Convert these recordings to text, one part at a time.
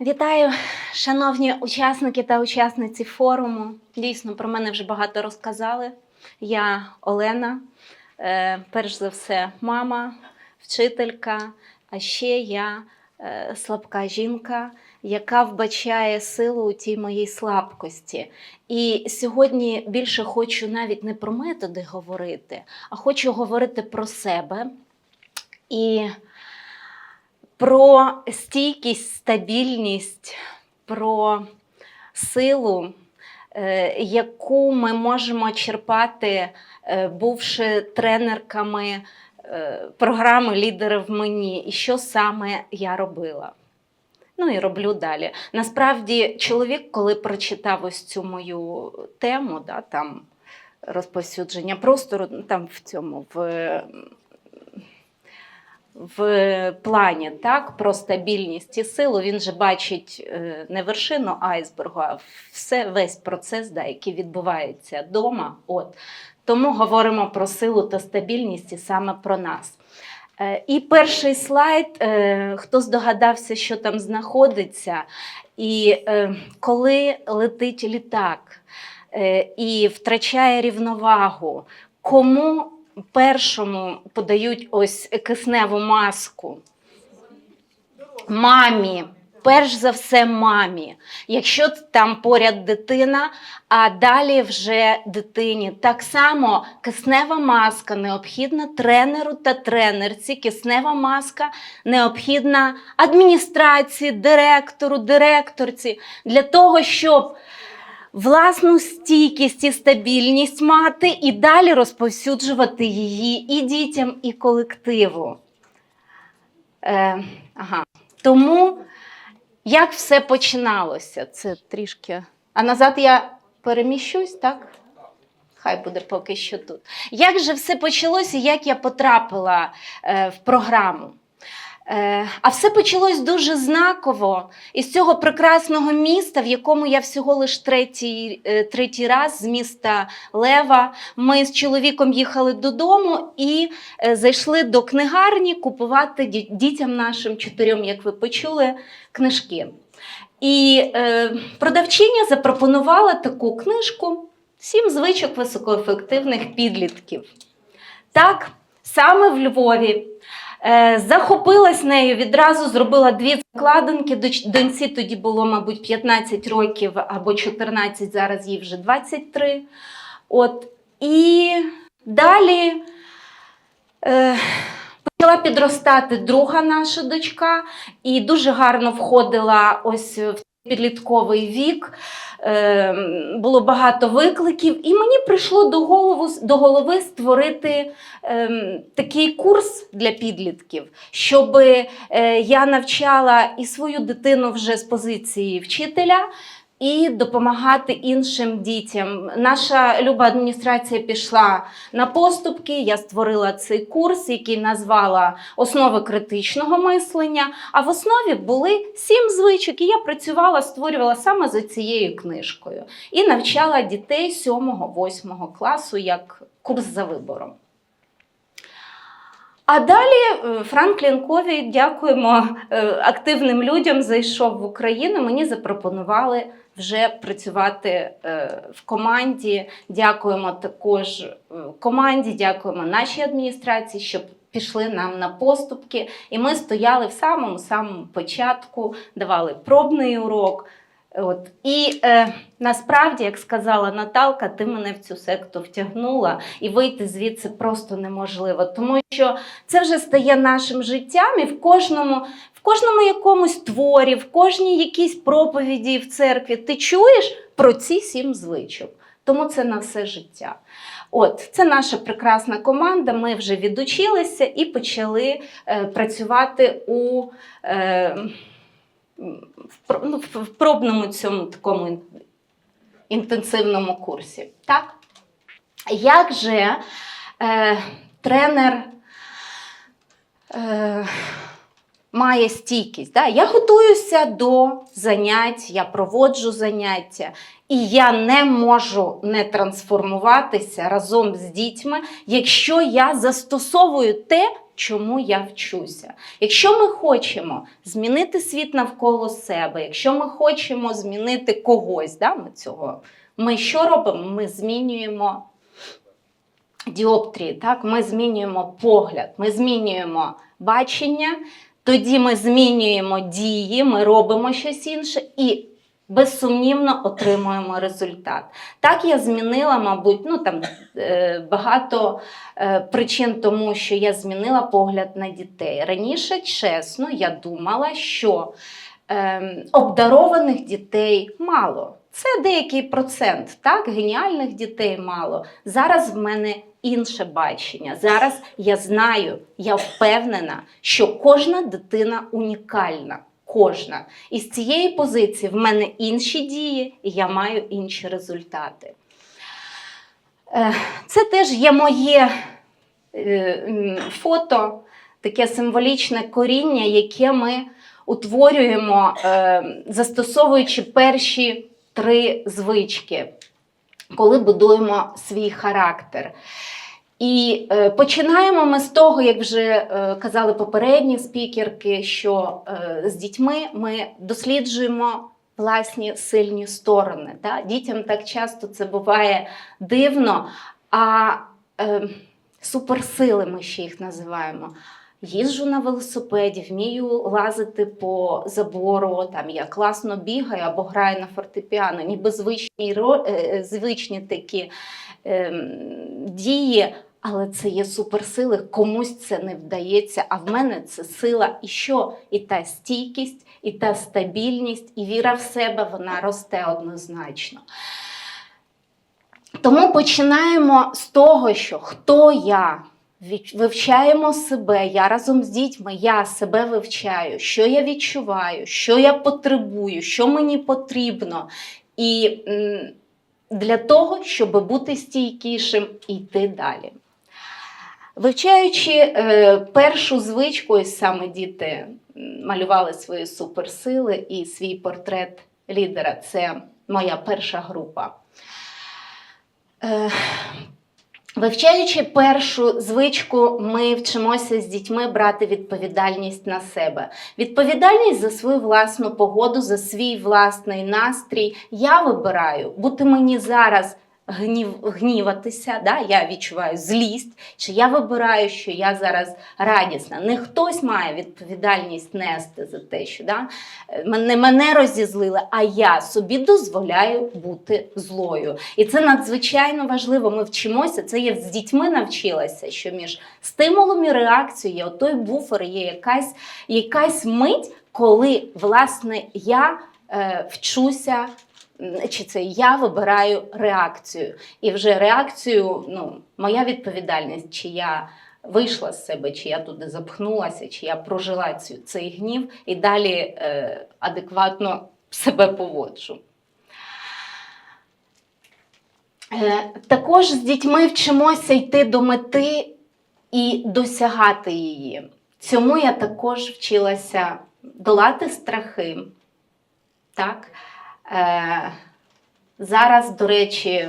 Вітаю, шановні учасники та учасниці форуму. Дійсно, про мене вже багато розказали. Я Олена, е, перш за все, мама, вчителька, а ще я е, слабка жінка, яка вбачає силу у тій моїй слабкості. І сьогодні більше хочу навіть не про методи говорити, а хочу говорити про себе. І про стійкість, стабільність, про силу, е, яку ми можемо черпати, е, бувши тренерками е, програми Лідери в мені, і що саме я робила. Ну і роблю далі. Насправді, чоловік, коли прочитав ось цю мою тему, да, там розповсюдження простору, ну, там в цьому в в плані так, про стабільність і силу, він же бачить е, не вершину айсбергу, а все, весь процес, да, який відбувається вдома. От. Тому говоримо про силу та стабільність і саме про нас. Е, І перший слайд, е, хто здогадався, що там знаходиться, і коли летить літак і втрачає рівновагу, кому першому подають ось кисневу маску? Мамі. Перш за все, мамі. Якщо там поряд дитина, а далі вже дитині. Так само киснева маска необхідна тренеру та тренерці. Киснева маска необхідна адміністрації, директору, директорці для того, щоб власну стійкість і стабільність мати і далі розповсюджувати її і дітям, і колективу. Е, ага. Тому як все починалося? Це трішки. А назад я переміщусь, так? Хай буде поки що тут. Як же все почалося, як я потрапила е, в програму? Е, а все почалось дуже знаково із цього прекрасного міста, в якому я всього лиш третій, е, третій раз з міста Лева. Ми з чоловіком їхали додому і е, зайшли до книгарні купувати дітям нашим чотирьом, як ви почули, книжки. І е, продавчиня запропонувала таку книжку Сім звичок високоефективних підлітків. Так, саме в Львові. Е, захопилась нею, відразу зробила дві закладинки. Доньці тоді було, мабуть, 15 років або 14, зараз їй вже 23. От. І далі е, почала підростати друга наша дочка, і дуже гарно входила ось в підлітковий вік. Е, було багато викликів, і мені прийшло до, голову, до голови створити ем, такий курс для підлітків, щоб е, я навчала і свою дитину вже з позиції вчителя. І допомагати іншим дітям. Наша люба адміністрація пішла на поступки. Я створила цей курс, який назвала Основи критичного мислення. А в основі були сім звичок. І я працювала, створювала саме за цією книжкою і навчала дітей 7-8 класу як курс за вибором. А далі е, Франклін Кові, дякуємо е, активним людям, зайшов в Україну. Мені запропонували вже працювати е, в команді. Дякуємо також команді, дякуємо нашій адміністрації, що пішли нам на поступки. І ми стояли в самому самому початку, давали пробний урок. От. І е, насправді, як сказала Наталка, ти мене в цю секту втягнула, і вийти звідси просто неможливо, тому що це вже стає нашим життям, і в кожному, в кожному якомусь творі, в кожній якійсь проповіді в церкві ти чуєш про ці сім звичок. Тому це на все життя. От, це наша прекрасна команда. Ми вже відучилися і почали е, працювати у. Е, ну, в- пробному цьому такому інтенсивному курсі. Так? Як же е, тренер е, має стійкість. Да? Я готуюся до занять, я проводжу заняття, і я не можу не трансформуватися разом з дітьми, якщо я застосовую те, чому я вчуся. Якщо ми хочемо змінити світ навколо себе, якщо ми хочемо змінити когось, да, ми цього. Ми що робимо? Ми змінюємо діоптрії, так? ми змінюємо погляд, ми змінюємо бачення, тоді ми змінюємо дії, ми робимо щось інше і безсумнівно отримуємо результат. Так я змінила, мабуть, ну там е, багато е, причин тому, що я змінила погляд на дітей. Раніше, чесно, я думала, що е, обдарованих дітей мало. Це деякий процент, так, геніальних дітей мало. Зараз в мене інше бачення. Зараз я знаю, я впевнена, що кожна дитина унікальна. Кожна. І з цієї позиції в мене інші дії, і я маю інші результати. Е, Це теж є моє е, фото, таке символічне коріння, яке ми утворюємо, е, застосовуючи перші три звички, коли будуємо свій характер. І е, починаємо ми з того, як вже е, казали попередні спікерки, що е, з дітьми ми досліджуємо власні сильні сторони. Да? Дітям так часто це буває дивно, а е, суперсили ми ще їх називаємо. Їжджу на велосипеді, вмію лазити по забору, там я класно бігаю або граю на фортепіано, ніби звичні, е, звичні такі ем, дії, але це є суперсили. Комусь це не вдається. А в мене це сила. І що? І та стійкість, і та стабільність, і віра в себе вона росте однозначно. Тому починаємо з того, що хто я. Вивчаємо себе, я разом з дітьми, я себе вивчаю, що я відчуваю, що я потребую, що мені потрібно. І для того, щоб бути стійкішим йти далі. Вивчаючи е, першу звичку, саме діти малювали свої суперсили і свій портрет лідера це моя перша група. Е, Вивчаючи першу звичку, ми вчимося з дітьми брати відповідальність на себе. Відповідальність за свою власну погоду, за свій власний настрій. Я вибираю бути мені зараз гнів, гніватися. Да? Я відчуваю злість, чи я вибираю, що я зараз радісна. Не хтось має відповідальність нести за те, що да? мене, мене розізлили, а я собі дозволяю бути злою. І це надзвичайно важливо. Ми вчимося. Це я з дітьми навчилася, що між стимулом і реакцією є отой буфер, є якась, якась мить, коли власне я е, вчуся. Чи це я вибираю реакцію? І вже реакцію, ну, моя відповідальність, чи я вийшла з себе, чи я туди запхнулася, чи я прожила цю, цей гнів і далі е, адекватно себе поводжу. Е, Також з дітьми вчимося йти до мети і досягати її. Цьому я також вчилася долати страхи. Так? Е, зараз, до речі,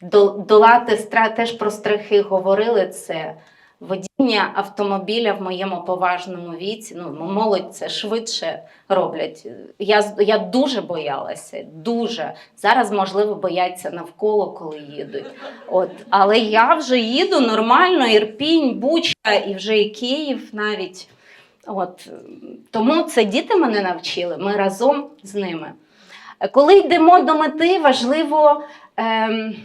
до- долати страх, теж про страхи говорили. Це водіння автомобіля в моєму поважному віці. Ну, молодь це швидше роблять. Я, я дуже боялася, дуже. Зараз, можливо, бояться навколо, коли їдуть. От. Але я вже їду нормально, Ірпінь, Буча і вже і Київ навіть. От. Тому це діти мене навчили, ми разом з ними. Коли йдемо до мети, важливо ем,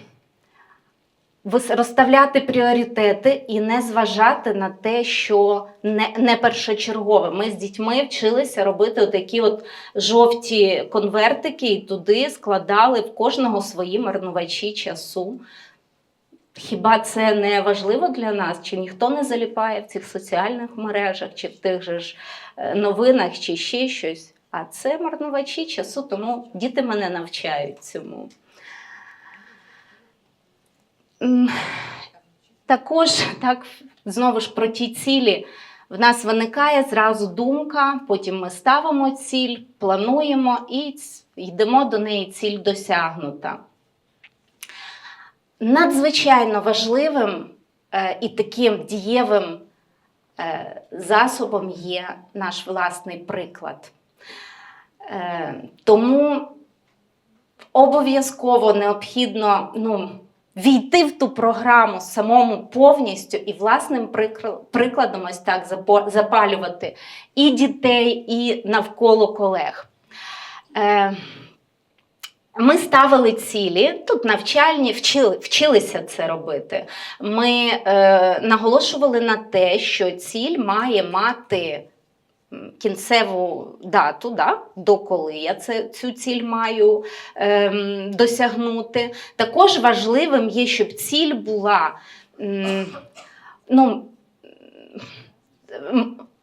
розставляти пріоритети і не зважати на те, що не, не першочергове. Ми з дітьми вчилися робити такі от жовті конвертики і туди складали в кожного свої марнувачі часу. Хіба це не важливо для нас? Чи ніхто не заліпає в цих соціальних мережах, чи в тих же ж е, новинах, чи ще щось? А це марнувачі часу, тому діти мене навчають цьому. Також, так, знову ж про ті цілі. в нас виникає зразу думка, потім ми ставимо ціль, плануємо і йдемо до неї ціль досягнута. Надзвичайно важливим е, і таким дієвим е, засобом є наш власний приклад. Е, тому обов'язково необхідно ну, війти в ту програму самому повністю і власним прикладом ось так запалювати і дітей, і навколо колег. Е, ми ставили цілі, тут навчальні, вчили, вчилися це робити. Ми е, наголошували на те, що ціль має мати кінцеву дату, да, до коли я це, цю ціль маю ем, досягнути. Також важливим є, щоб ціль була. Ем, ну,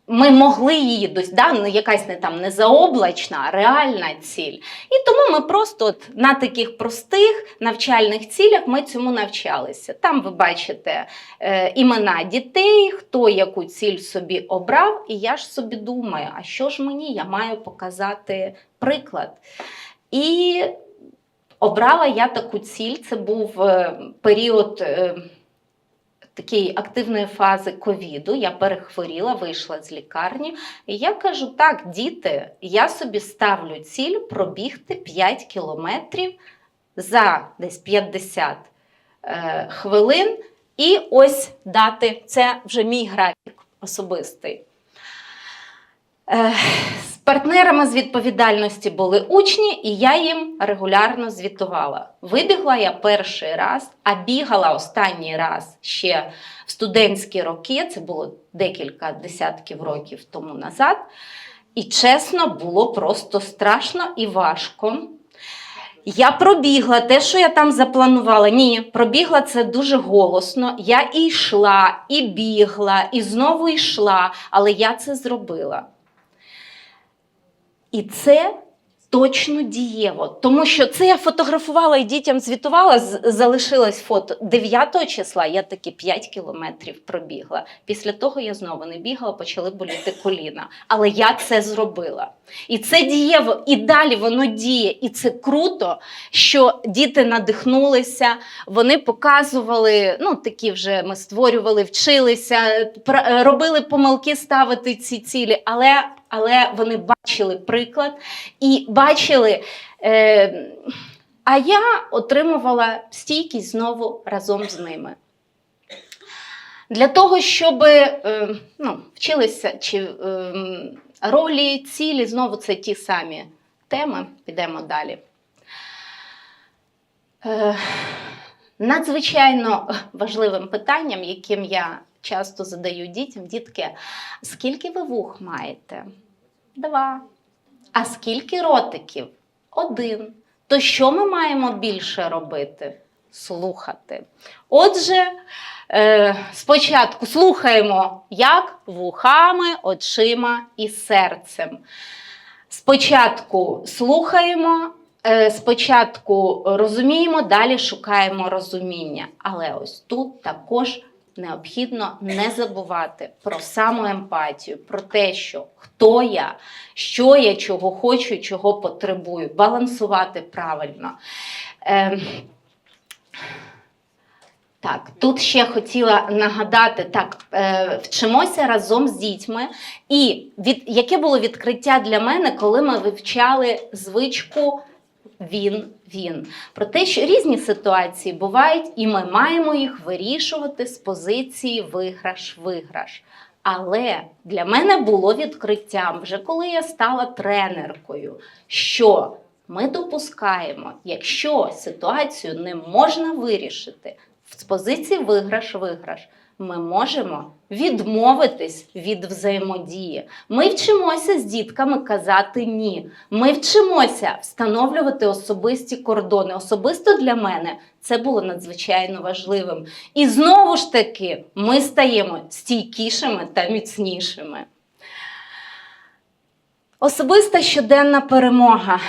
ми могли її дос... да, ну, якась не там не заоблачна, а реальна ціль. І тому ми просто от на таких простих навчальних цілях ми цьому навчалися. Там ви бачите е, імена дітей, хто яку ціль собі обрав, і я ж собі думаю, а що ж мені? Я маю показати приклад. І обрала я таку ціль. Це був е, період. е, Такої активної фази ковіду я перехворіла, вийшла з лікарні. І я кажу: так, діти, я собі ставлю ціль пробігти 5 кілометрів за десь 50 е, хвилин. І ось дати це вже мій графік особистий. Е, партнерами з відповідальності були учні, і я їм регулярно звітувала. Вибігла я перший раз, а бігала останній раз ще в студентські роки. Це було декілька десятків років тому назад. І чесно, було просто страшно і важко. Я пробігла те, що я там запланувала. Ні, пробігла це дуже голосно. Я і йшла, і бігла, і знову йшла, але я це зробила. І це точно дієво, тому що це я фотографувала і дітям звітувала, залишилось фото 9 числа, я таки 5 кілометрів пробігла. Після того я знову не бігала, почали боліти коліна. Але я це зробила. І це дієво, і далі воно діє. І це круто, що діти надихнулися, вони показували, ну такі вже ми створювали, вчилися, робили помилки ставити ці цілі, але, але вони бачили приклад і бачили. Е, а я отримувала стійкість знову разом з ними. Для того, щоб е, ну, вчилися чи е, ролі, цілі, знову це ті самі теми. Підемо далі. Е, надзвичайно важливим питанням, яким я часто задаю дітям, дітки, скільки ви вух маєте? Два. А скільки ротиків? Один. То що ми маємо більше робити? Слухати. Отже, е, спочатку слухаємо як вухами, очима і серцем. Спочатку слухаємо, е, спочатку розуміємо, далі шукаємо розуміння. Але ось тут також необхідно не забувати про самоемпатію, про те, що хто я, що я, чого хочу, чого потребую, балансувати правильно. Е, так, тут ще хотіла нагадати, так, е, вчимося разом з дітьми. І від, яке було відкриття для мене, коли ми вивчали звичку він, він. Про те, що різні ситуації бувають, і ми маємо їх вирішувати з позиції виграш-виграш. Але для мене було відкриттям, вже коли я стала тренеркою, що ми допускаємо, якщо ситуацію не можна вирішити з позиції виграш-виграш, ми можемо відмовитись від взаємодії. Ми вчимося з дітками казати ні. Ми вчимося встановлювати особисті кордони. Особисто для мене це було надзвичайно важливим. І знову ж таки, ми стаємо стійкішими та міцнішими. Особиста щоденна перемога.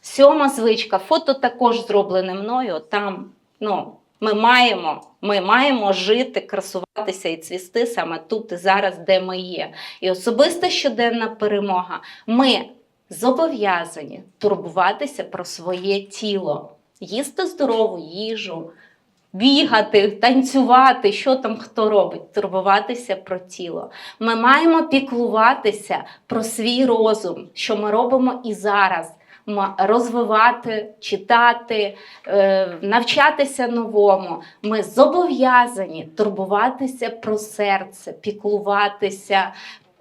Сьома звичка. Фото також зроблене мною. Там, ну, Ми маємо, ми маємо жити, красуватися і цвісти саме тут і зараз, де ми є. І особиста щоденна перемога. Ми зобов'язані турбуватися про своє тіло, їсти здорову їжу, бігати, танцювати, що там хто робить, турбуватися про тіло. Ми маємо піклуватися про свій розум, що ми робимо і зараз. Розвивати, читати, е, навчатися новому. Ми зобов'язані турбуватися про серце, піклуватися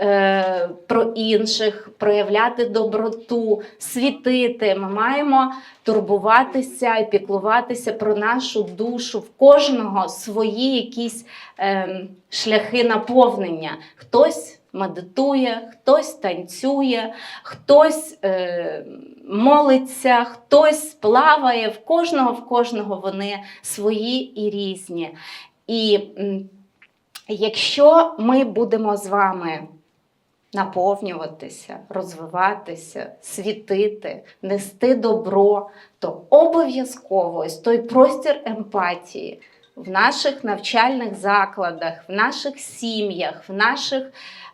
е, про інших, проявляти доброту, світити. Ми маємо турбуватися і піклуватися про нашу душу. В кожного свої якісь е, шляхи наповнення. Хтось медитує, хтось танцює, хтось е, молиться, хтось плаває. В кожного, в кожного вони свої і різні. І якщо ми будемо з вами наповнюватися, розвиватися, світити, нести добро, то обов'язково ось той простір емпатії в наших навчальних закладах, в наших сім'ях, в наших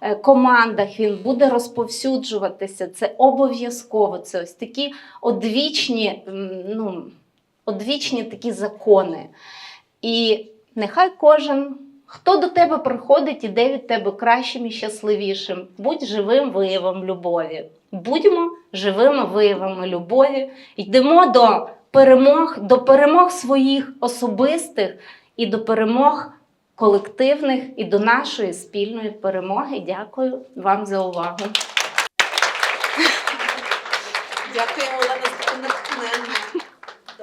е, командах він буде розповсюджуватися. Це обов'язково. Це ось такі одвічні, ну, одвічні такі закони. І нехай кожен, хто до тебе приходить, іде від тебе кращим і щасливішим. Будь живим виявом любові. Будьмо живими виявами любові. Йдемо до перемог, до перемог своїх особистих і до перемог колективних, і до нашої спільної перемоги. Дякую вам за увагу. Дякуємо